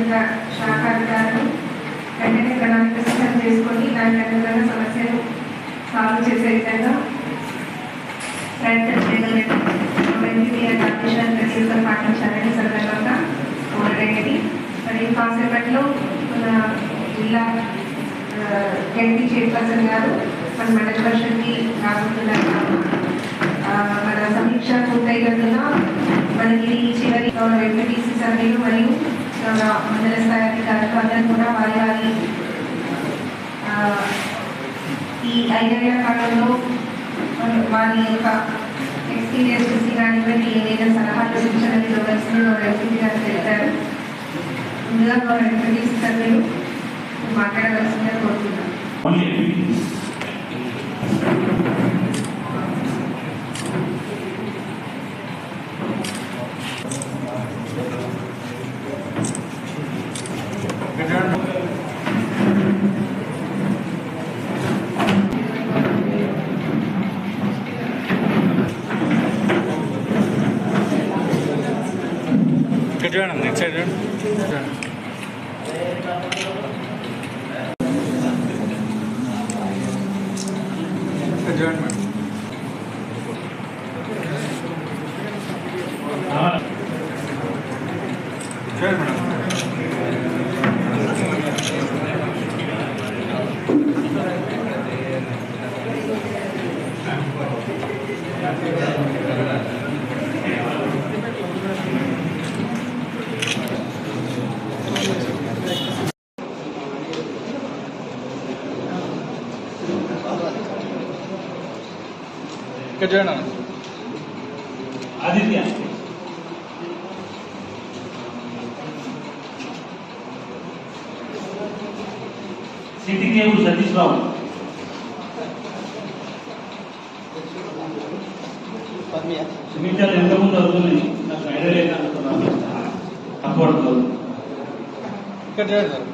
సంబంధిత శాఖ అధికారులు వెంటనే ప్రణాళిక సిద్ధం చేసుకొని దానికి అనుగుణంగా సమస్యను సాల్వ్ చేసే విధంగా ప్రయత్నం చేయడం ఎంపీఆర్ కమిషన్ ప్రతినిధులు పాటించాలని సందర్భంగా కోరడేది మరి కాసేపట్లో మన జిల్లా ఎంపీ చైర్పర్సన్ గారు మన మండల పరిషత్కి రాబోతున్నారు. మన సమీక్ష పూర్తయినందున మనకి చివరి ఎంపీటీసీ సర్వేలు మరియు గౌరవ మండల స్థాయి అధికారులు అందరూ కూడా వారి వారి ఈ ఐదేళ్ళ కాలంలో వారి- యొక్క ఎక్స్పీరియన్స్ చూసి కానివ్వండి ఏదైనా సలహాలు సూచనలు ఇవ్వవలసింది గౌరవ గారు తెలిపారు ముందుగా గౌరవ ఎంపీటీసీ సభ్యులు మాట్లాడవలసిందిగా కోరుతున్నాను. Good job, next Good Adjournment. ఇక్కడ చూడండి అన్న. ఆదిత్య సిటీ కేబుల్ సతీష్ బాబు సుమిత్ర ఎంతమంది అవుతుంది నాకు ఐడియా లేదు అనుకున్నాను తక్కువ ఇక్కడ చూడండి సార్